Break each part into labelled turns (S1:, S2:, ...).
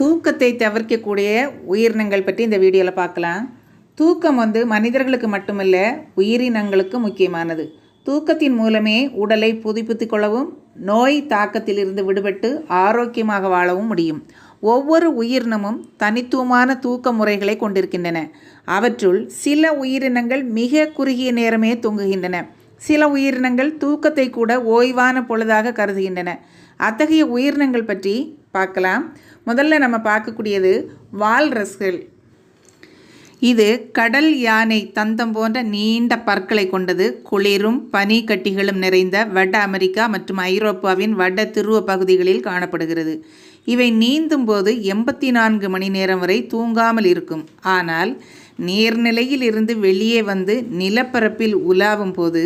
S1: தூக்கத்தை தவிர்க்கக்கூடிய உயிரினங்கள் பற்றி இந்த வீடியோவில் பார்க்கலாம். தூக்கம் வந்து மனிதர்களுக்கு மட்டுமல்ல உயிரினங்களுக்கு முக்கியமானது. தூக்கத்தின் மூலமே உடலை புதுப்பித்துக் கொள்ளவும் நோய் தாக்கத்திலிருந்து விடுபட்டு ஆரோக்கியமாக வாழவும் முடியும். ஒவ்வொரு உயிரினமும் தனித்துவமான தூக்க முறைகளை கொண்டிருக்கின்றன. அவற்றுள் சில உயிரினங்கள் மிக குறுகிய நேரமே தூங்குகின்றன. சில உயிரினங்கள் தூக்கத்தை கூட ஓய்வான பொழுதாக கருதுகின்றன. அத்தகைய உயிரினங்கள் பற்றி பார்க்கலாம். முதல்ல நம்ம பார்க்கக்கூடியது வால்ரஸ்கள். இது கடல் யானை தந்தம் போன்ற நீண்ட பற்களை கொண்டது. குளிரும் பனி கட்டிகளும் நிறைந்த வட அமெரிக்கா மற்றும் ஐரோப்பாவின் வட துருவ பகுதிகளில் காணப்படுகிறது. இவை நீந்தும் போது எண்பத்தி நான்கு மணி நேரம் வரை தூங்காமல் இருக்கும். ஆனால் நீர்நிலையில் இருந்து வெளியே வந்து நிலப்பரப்பில் உலாவும் போது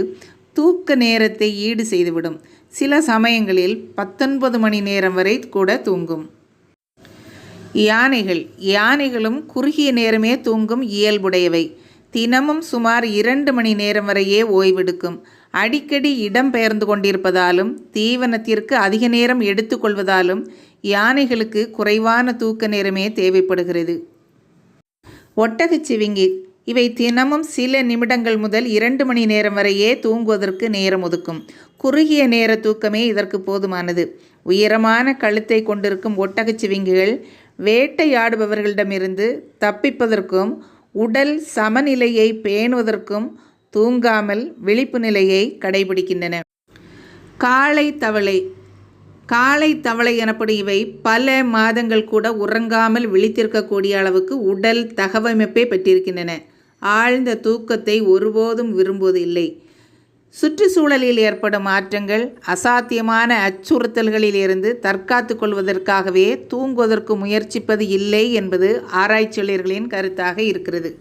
S1: தூக்க நேரத்தை ஈடு செய்துவிடும். சில சமயங்களில் பத்தொன்பது மணி நேரம் வரை கூட தூங்கும். யானைகள். யானைகளும் குறுகிய நேரமே தூங்கும் இயல்புடையவை. தினமும் சுமார் இரண்டு மணி நேரம் வரையே ஓய்வெடுக்கும். அடிக்கடி இடம் பெயர்ந்து கொண்டிருப்பதாலும் தீவனத்திற்கு அதிக நேரம் எடுத்துக்கொள்வதாலும் யானைகளுக்கு குறைவான தூக்க நேரமே தேவைப்படுகிறது. ஒட்டகச்சிவிங்கி இவை தினமும் சில நிமிடங்கள் முதல் இரண்டு மணி நேரம் வரையே தூங்குவதற்கு நேரம் ஒதுக்கும். குறுகிய நேர தூக்கமே இதற்கு போதுமானது. உயரமான கழுத்தை கொண்டிருக்கும் ஒட்டகச்சிவிங்கிகள் வேட்டையாடுபவர்களிடமிருந்து தப்பிப்பதற்கும் உடல் சமநிலையை பேணுவதற்கும் தூங்காமல் விழிப்பு நிலையை கடைபிடிக்கின்றன. காளை தவளை காளை தவளை எனப்படும் இவை பல மாதங்கள் கூட உறங்காமல் விழித்திருக்கக்கூடிய அளவுக்கு உடல் தகவமைப்பை பெற்றிருக்கின்றன. ஆழ்ந்த தூக்கத்தை ஒருபோதும் விரும்புவதில்லை. சுற்றுச்சூழலில் ஏற்படும் மாற்றங்கள் அசாத்தியமான அச்சுறுத்தல்களிலிருந்து தற்காத்து கொள்வதற்காகவே தூங்குவதற்கு முயற்சிப்பது இல்லை என்பது ஆராய்ச்சியாளர்களின் கருத்தாக இருக்கிறது.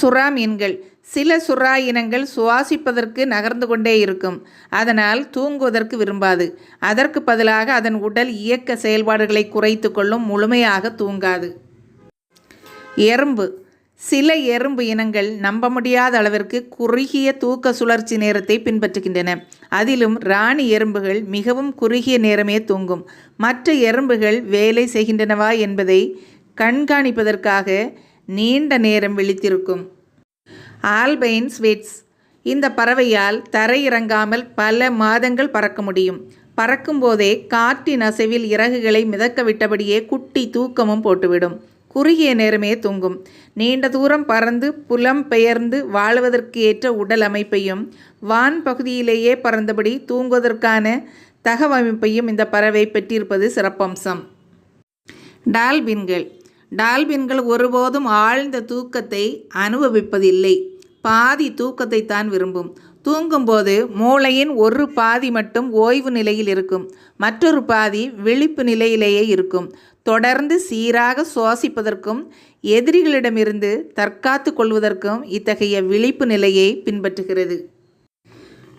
S1: சுறா மீன்கள் சில சுறா இனங்கள் சுவாசிப்பதற்கு நகர்ந்து கொண்டே இருக்கும். அதனால் தூங்குவதற்கு விரும்பாது. அதற்கு பதிலாக அதன் உடல் இயக்க செயல்பாடுகளை குறைத்து கொள்ளும் முழுமையாக தூங்காது. எறும்பு. சில எறும்பு இனங்கள் நம்ப முடியாத அளவிற்கு குறுகிய தூக்க சுழற்சி நேரத்தை பின்பற்றுகின்றன. அதிலும் ராணி எறும்புகள் மிகவும் குறுகிய நேரமே தூங்கும். மற்ற எறும்புகள் வேலை செய்கின்றனவா என்பதை கண்காணிப்பதற்காக நீண்ட நேரம் விழித்திருக்கும். Alpine swifts. இந்த பறவையால் தரையிறங்காமல் பல மாதங்கள் பறக்க முடியும். பறக்கும்போதே காற்றின் அசைவில் இறகுகளை மிதக்க விட்டபடியே குட்டி தூக்கமும் போட்டுவிடும். குறுகிய நேரமே தூங்கும். நீண்ட தூரம் பறந்து புலம் பெயர்ந்து வாழ்வதற்கு ஏற்ற உடல் அமைப்பையும் வான் பகுதியிலேயே பறந்தபடி தூங்குவதற்கான தகவமைப்பையும் இந்த பறவை பெற்றிருப்பது சிறப்பம்சம். டால்பின்கள். டால்பின்கள் ஒருபோதும் ஆழ்ந்த தூக்கத்தை அனுபவிப்பதில்லை. பாதி தூக்கத்தை தான் விரும்பும். தூங்கும்போது மூளையின் ஒரு பாதி மட்டும் ஓய்வு நிலையில் இருக்கும். மற்றொரு பாதி விழிப்பு நிலையிலேயே இருக்கும். தொடர்ந்து சீராக சுவாசிப்பதற்கும் எதிரிகளிடமிருந்து தற்காத்து கொள்வதற்கும் இத்தகைய விழிப்பு நிலையை பின்பற்றுகிறது.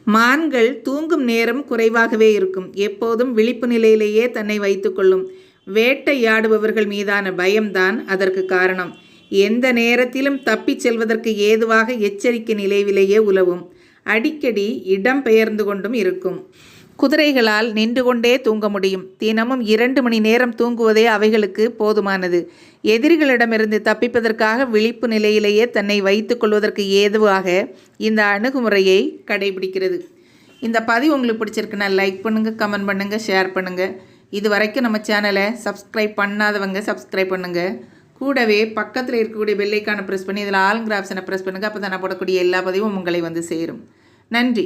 S1: மான்கள் தூங்கும் நேரம் குறைவாகவே இருக்கும். எப்போதும் விழிப்பு நிலையிலேயே தன்னை வைத்துக்கொள்ளும் வேட்டையாடுபவர்கள் மீதான பயம்தான் அதற்கு காரணம். எந்த நேரத்திலும் தப்பிச் செல்வதற்கு ஏதுவாக எச்சரிக்கை நிலைவிலேயே உலவும். அடிக்கடி இடம் பெயர்ந்து கொண்டும் இருக்கும். குதிரைகளால் நின்று கொண்டே தூங்க முடியும். தினமும் இரண்டு மணி நேரம் தூங்குவதே அவைகளுக்கு போதுமானது. எதிரிகளிடமிருந்து தப்பிப்பதற்காக விழிப்பு நிலையிலேயே தன்னை வைத்துக்கொள்வதற்கு ஏதுவாக இந்த அணுகுமுறையை கடைபிடிக்கிறது. இந்த பதிவு உங்களுக்கு பிடிச்சிருக்குன்னா லைக் பண்ணுங்கள் கமெண்ட் பண்ணுங்கள் ஷேர் பண்ணுங்கள் இது வரைக்கும் நம்ம சேனலை சப்ஸ்கிரைப் பண்ணாதவங்க சப்ஸ்கிரைப் பண்ணுங்கள் கூடவே பக்கத்தில் இருக்கக்கூடிய பெல்லைக்கான ப்ரெஸ் பண்ணி இதில் ஆல் கிராப்ஸனை ப்ரெஸ் பண்ணுங்கள் அப்போ தான் நான் போடக்கூடிய எல்லா பதிவும் உங்களை வந்து சேரும். நன்றி.